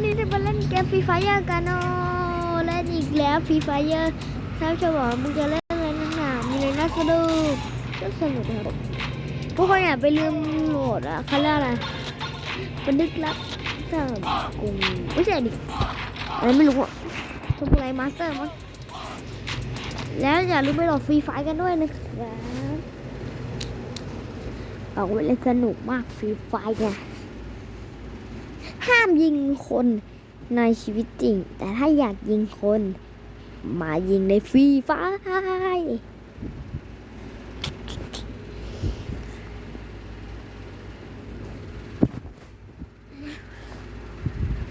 วันนี้จะมาเล่นเกมฟรีไฟร์กันเนาะเล่นอีกแล้วฟรีไฟร์ถ้าจะบอกมึงจะเล่นอะไรนักหนามีอะไรน่าสนุกก็สนุกครับทุกคนอย่าไปลืมโหลดอะเขาเรียกอะไรบันทึกลับจากกรุงไม่ใช่ดิอะไรไม่รู้อะทุกอะไรมาสเตอร์มั้งแล้วอย่าลืมไปโหลดฟรีไฟกันด้วยนะครับบอกว่าเล่นสนุกมากฟรีไฟเนี่ย ห้ามยิงคนในชีวิตจริง แต่ถ้าอยากยิงคน มายิงในฟรีไฟ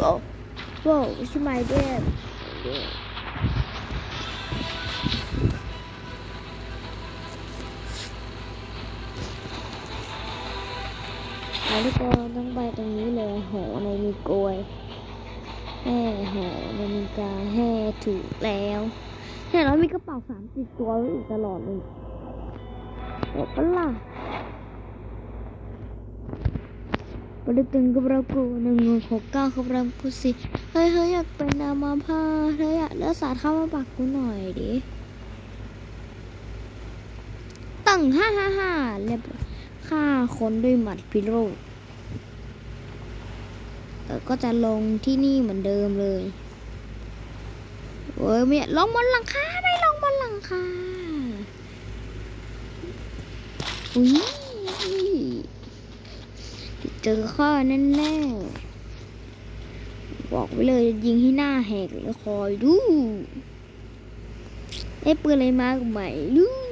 ว้าวว้าวใช่ไแล้วก็ต้องไปตรงนี้เลยโหในมีกลวยแห่หอนาฬิกาแห่ถูกแล้วเห็นแล้วมีกระเป๋าสามสิบตัวไว้อีกตลอดเลยหมดปะล่ะประดึกตึงกับเรากูหนึ่งหกเก้ากับเรากูสิเฮ้ยเฮ้ยอยากเป็นนามาพาเธออยากเลือกสาดเข้ามาปักกูหน่อยดิตั้งห้าห้าห้าเรียบร้อย ฆ่าคนด้วยหมัดพิโรธเออก็จะลงที่นี่เหมือนเดิมเลยเว้ยไม่ลงบนหลังคาไม่ลงบนหลังคาอุ้ยเจอข้อแน่ๆบอกไว้เลยยิงให้หน้าแหกเลยคอยดูไอ้ปืนอะไรมาก็ไม่รู้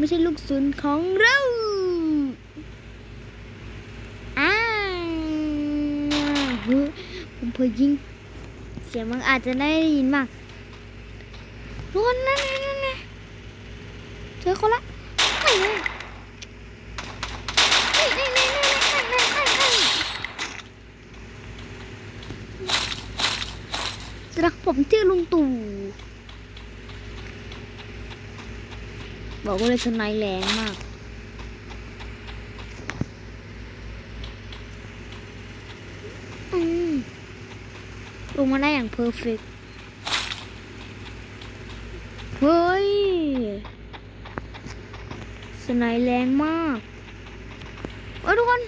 ไม่ใช่ลูกศูนของเราอ้าผมเพยิง เสียงมันอาจจะได้ยินมากทุกคนนั่นนั่นนั่นเจอคนละไม่เลยรักผมที่ลุงตู่ บอกว่าเลยสไนแรงมาก อืมลงมาได้อย่างเพอร์เฟกเฮ้ย สไนแรงมากเอ้ยทุกคน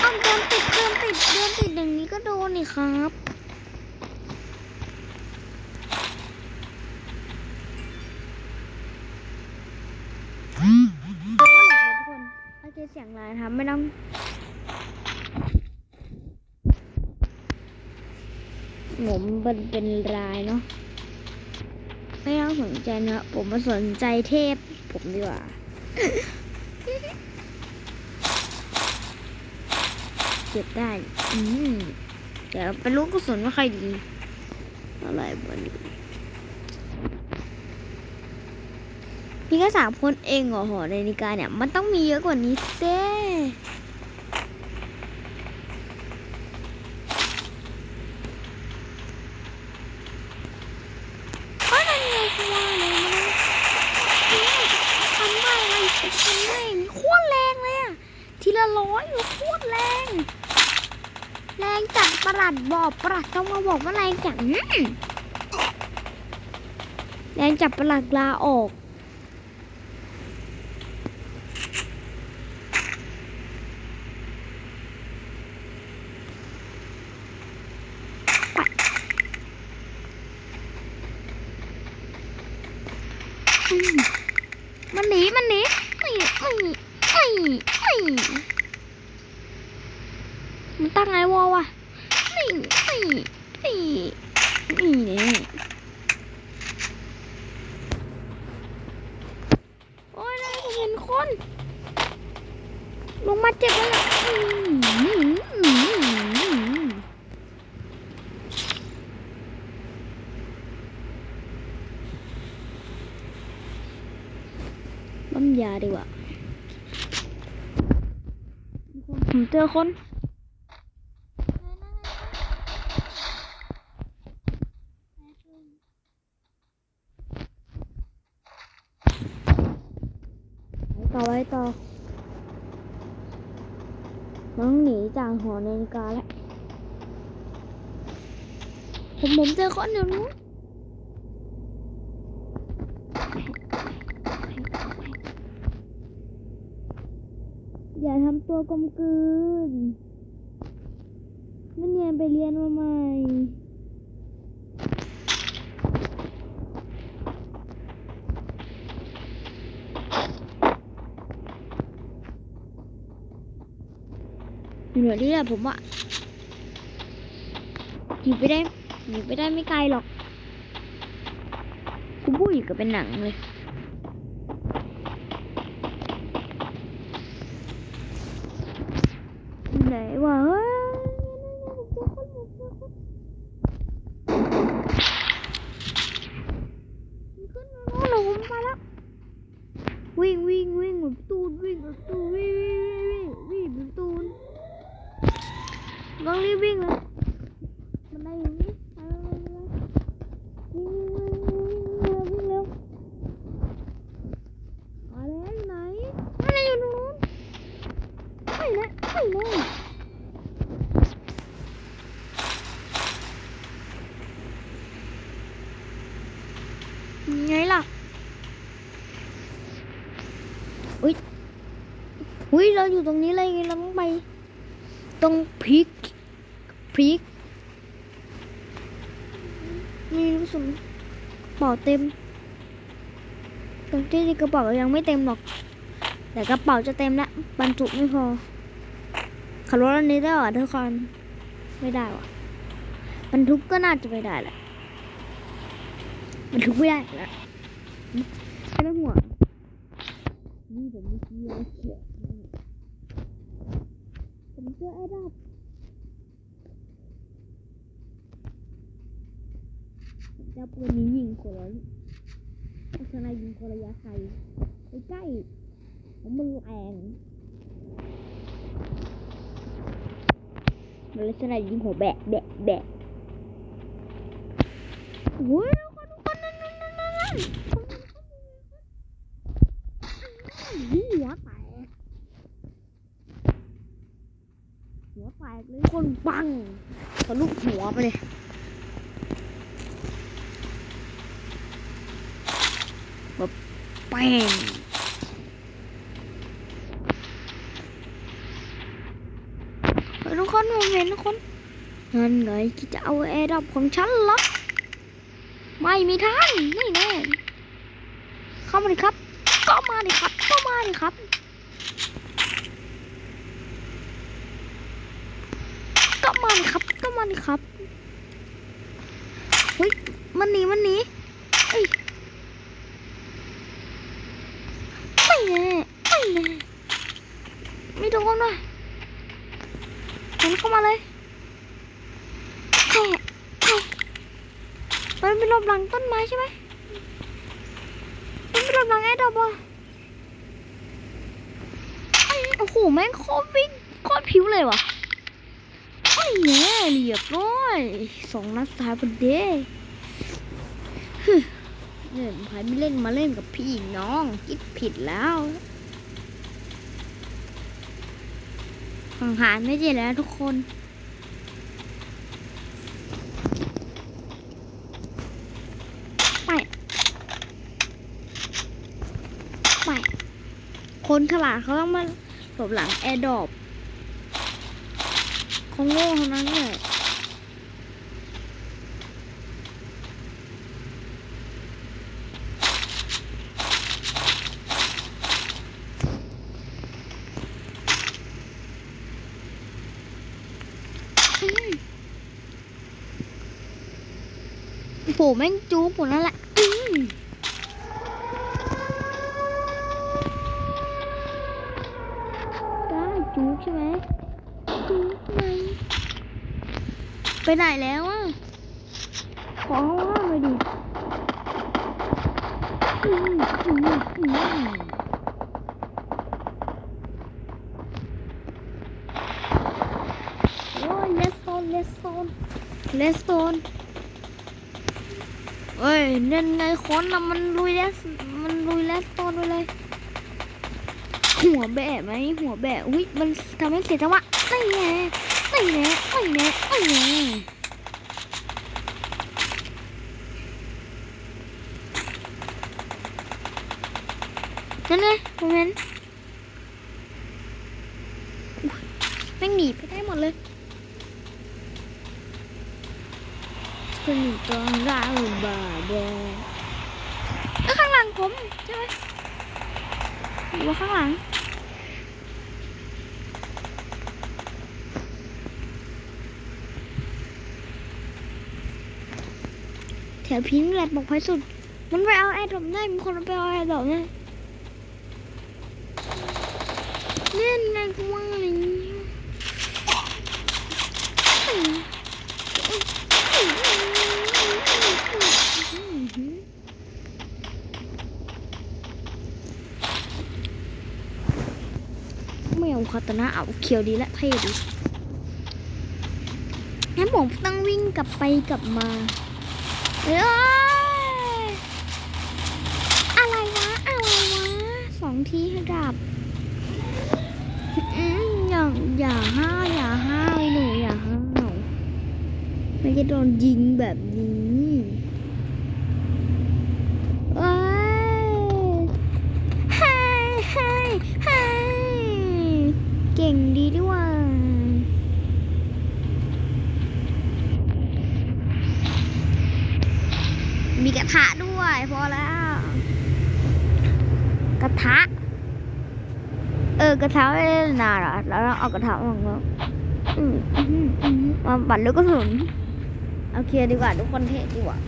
เอ้าวเดินติดเดินติดเดินติดอย่างนี้ก็โดนนี่ครับ ผมเป็นเป็นรายเนาะไม่ต้องสนใจเนะผมมาสนใจเทพ ผมดีกว่าเก็บได้ อืมเดี๋ยวเป็นลูกกระสุนว่าใครดี อะไรบ้างมีแค่สามคนเองเหรอหอนาฬิกาเนี่ย มันต้องมีเยอะกว่านี้เต้เพราะนั่นไงกูว่าเลยมันทำได้อะไรทำได้นี่โคตรแรงเลยอะที ละร้อยโคตรแรง แรงจัดประหลัดบอกประหลัดต้องมาบอกว่าแรงจัดแรงจับประหลัดลาออก อืมมันหนี มันหนีไม่ไม่ไม่ไม่มันตั้งไงวอวะไม่ไม่ไม่นี่เนี่ยโอ้ยนายผมเห็นคน ลงมาเจ็บแล้วล่ะอืมอืมอืมบ้ม ยาดีกว่าผมเจอคนต่อไว้ต่อ น้องหนีจากหอนาฬิกาแล้วผมผมเจอคนอยู่นู้นอย่าทำตัวกลมกลืนไม่เนียนไปเรียนมาใหม่อยู่เหนือที่แหละผมอะหนีไปได้หนีไปได้ไม่ไกลหรอกกูพูดอยู่กับเป็นหนังเลย ไหนวะเฮ้ยขึ้นมาแล้วผมมาแล้ว วิ่งวิ่งวิ่งแบบตูนวิ่งแบบตูนวิ่งวิ่งวิ่งวิ่งแบบตูนต้องรีบวิ่งเลยมันได้อยู่นี่ไปไปไปวิ่งวิ่งวิ่งวิ่งวิ่งเร็วมาแล้วอยู่ไหนอะไรอยู่ตรงนู้นไปแล้วไปแล้วไงล่ะ อุ้ ยเราอยู่ตรงนี้เลยไงเราต้องไปตรงพริกพริกมีรู้สึกกระเป๋าเต็ม ตรงที่กระเป๋ายังไม่เต็มหรอก แต่กระเป๋าจะเต็มแล้วบรรจุไม่พอขับรถอันนี้ได้หรอทุกคนไม่ได้วะบรรทุกก็น่าจะไม่ได้แหละบรรทุกไม่ได้แล้วไม่ต้องห่วงนี่ผมมีเกียร์เขียว ผมเจอไอ้ดับผมจะปืนนี้ยิงคนละลักษณะยิงคนระยะไกลใกล้ๆผมมันแรงมันลักษณะยิงหัวแบะแบะแบะโอ้ยคนคนนั่นนั่นนั่นนั่นหัวแตก หัวแตกคนบังทะลุหัวไปเลยแบบแป้งเฮ้ทุกคนผมเห็นทุกคนนั่นไงคิดจะเอาแอร์ดับของฉันหรอไม่มีทางนี่แน่เข้ามาดิครับ ก็มาดิครับ ก็มาดิครับ ก็มาดิ ครับก็มาดิครับเฮ้ยมันหนีมันหนีเอ้ยไม่แน่ไม่แน่ไม่โดนว่ะมันเข้ามาเลยแค่แค่มันเป็นรอบหลังต้นไม้ใช่ไหมมันเป็นรอบหลังไอ้ดอกบอไอ้โอ้โหแม่งโคตรวิ่งโคตรผิวเลยว่ะ แย่เรียบร้อยสองนัดสุดท้ายพอดีเนี่ยพายไม่เล่นมาเล่นกับพี่น้องคิดผิดแล้วห่างหายไม่ใช่แล้วทุกคนไปไปคนขลาดเขาต้องมาหลบหลังแอร์ดรอป คงโง่เท่านั้นแหละอืมโอ้โหแม่งจูบหมดแล้วแหละอืมได้จูบใช่ไหมจูบไหม ไปไหนแล้วอะ ขอห้องห้ามเลยดิอืมอืมอืมโอ้ยเลสโซนเลสโซนเลสโซนเอ้ยเน้นไงคนน่ะมันลุยเลสมันลุยเลสโซนไปเลยคหัวแบะไหมหัวแบะอุ้ยมันทำให้เสียจังหวะไม่แน่ ไม่แน่ไม่แน่ไม่แน่นั่นไงโมเมนต์แม่งหนีไปได้หมดเลยเป็นตัวร้าวบาบอแล้วข้างหลังผมใช่ไหมหรือว่าข้างหลัง แถวพิงแหลดบอกไฟสุด มันไปเอาไอ้ดอกได้มีคนไปเอาไอ้ดอกได้เล่นไงกูว่าอะไรเนี่ไม่เอาคาตานะเอาเขียวดีและเท่ดีงั้นผมต้องวิ่งกลับไปกลับมา เอ้ยอะไรวะ อะไรวะสองทีให้ดับอย่าอย่าห้าอย่าห้าไอ้หนูอย่าห้าวมันจะโดนยิงแบบนี้เอ้ยเฮ้ยเฮ้ยเฮ้ยเก่งดีด้วยว่า มีกระทะด้วย พอแล้ว กระทะ เออกระทะไม่ได้นานหรอแล้วเราเอากระทะมาแล้วอืมอืมอืมมาปั่นลูกกระสุนเอาเคลียร์ดีกว่าทุกคนเทดีกว่า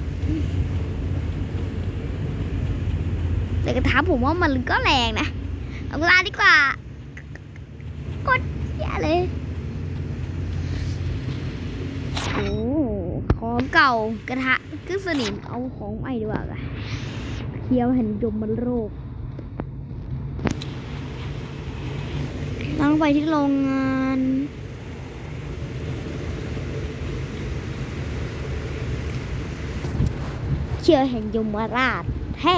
แต่กระทะผมว่ามันก็แรงนะเอาเวลาดีกว่ากดเหี้ยเลยโอ้ของเก่ากระทะกึ่งสนิมเอาของใหม่ดีกว่าค่ะ เคี้ยวเห็นยมมันโรคต้องไปที่โรงงานเชื่อแห่งยมราชแท้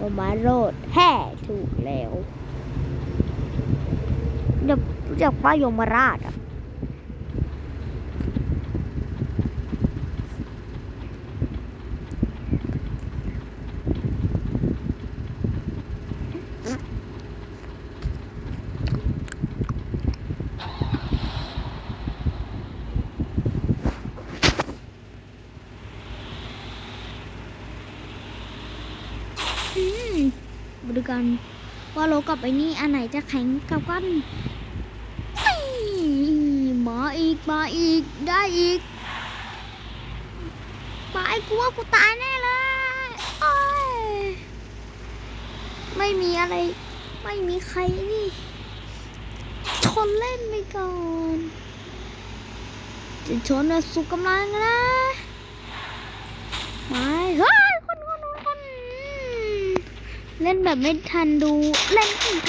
ยมโรดแท้ถูกแล้วเดี๋ยวรู้จักป้ายมราชอะ อืมบริ การว่าโลกับไอ้นี่อันไหนจะแข็งกับกันมาอีกมาอีกได้อีกมาไอ้กูว่ากูตายแน่เลยโอ้ยไม่มีอะไร ไม่มีใครนี่ชนเล่นไปก่อนจะชนนะสุกกำลังนะไม่เฮ้ย เล่นแบบไม่ทันดู เล่นอีก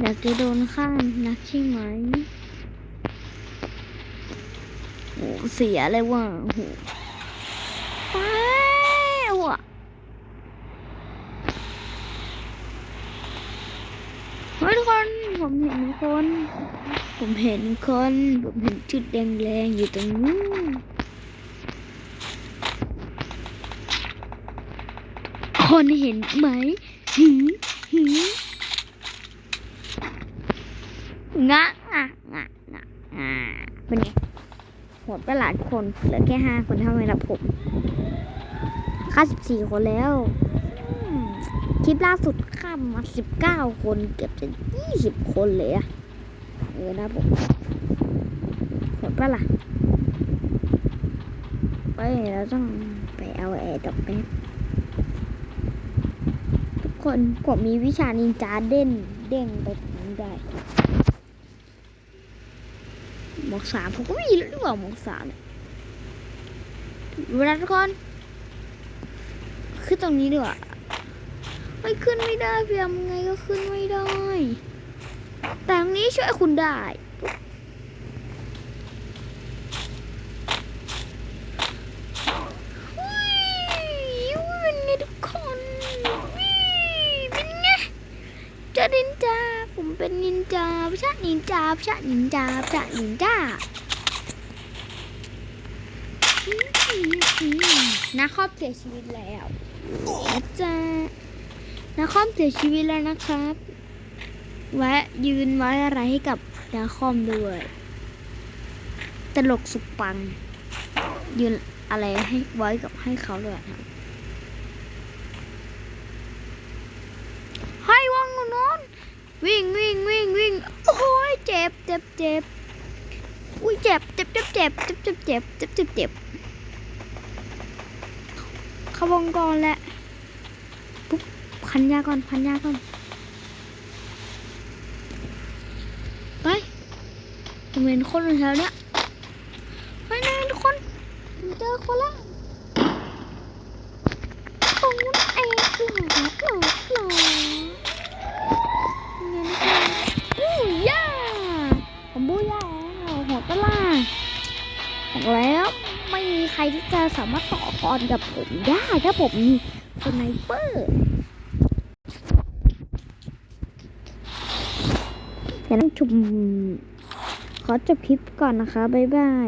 อยากจะโดนข้างนักใช่ไหมโอ้เสียเลยว่ะโอ้โหไปว่ะเฮ้ยทุกคนผมเห็นคน ผมเห็นคน ผมเห็นจุดแดงๆอยู่ตรงนู้น คนเห็นไหมหืมหืมงะงะงะงะงะเป็นไงโหดไปหลายคนเหลือแค่ห้าคนเท่านั้นละผมค่าสิบสี่คนแล้วคลิปล่าสุดข้ามมาสิบเก้าคนเกือบจะยี่สิบคนเลยอะเออนะผมโหดปะล่ะไปเราต้องไปเอาแอร์ดอกแป๊บ คนผมมีวิชานินจาเด่นเด้งไปถึงนี้ได้หมวกสามผมก็มีแล้วดีกว่าหมวกสามเนี่ยเวลาทุกคนขึ้นตรงนี้ดีกว่าไม่ขึ้นไม่ได้เพียงไงก็ขึ้นไม่ได้ แต่ตรงนี้ช่วยคุณได้อุ้ยอุ้ยเป็นไงทุกคนวิ เจอนินจา ผมเป็นนินจา พิชานินจาพิชานินจาพิชานินจาอืมอืมอืมนาครอบเสียชีวิตแล้วอาจานาคอมเสียชีวิตแล้วนะครับไว้ยืนไว้อะไรให้กับนาคอมด้วย ตลกสุดปัง ยืนอะไรให้ไว้กับให้เขาด้วยครับให้วังนอนวิ่งวิ่งวิ่งวิ่ง เจ็บเจ็บเจ็บอุ้ยเจ็บเจ็บเจ็บเจ็บเจ็บเจ็บเจ็บเจ็บเจ็บเจ็บข้าวงกรแล้วปุ๊บพันยาก่อนพันยาก่อนไปผมเห็นคนอยู่แถวเนี้ยไปไหนทุกคนผมเจอคนละตรงนั้นเองหลอกหลอกหลอกเงินค่ะ แล้วไม่มีใครที่จะสามารถต่อกรกับผมได้ถ้าผมมีสไนเปอร์แต่ต้องชมขอจบคลิปก่อนนะคะ บ๊ายบาย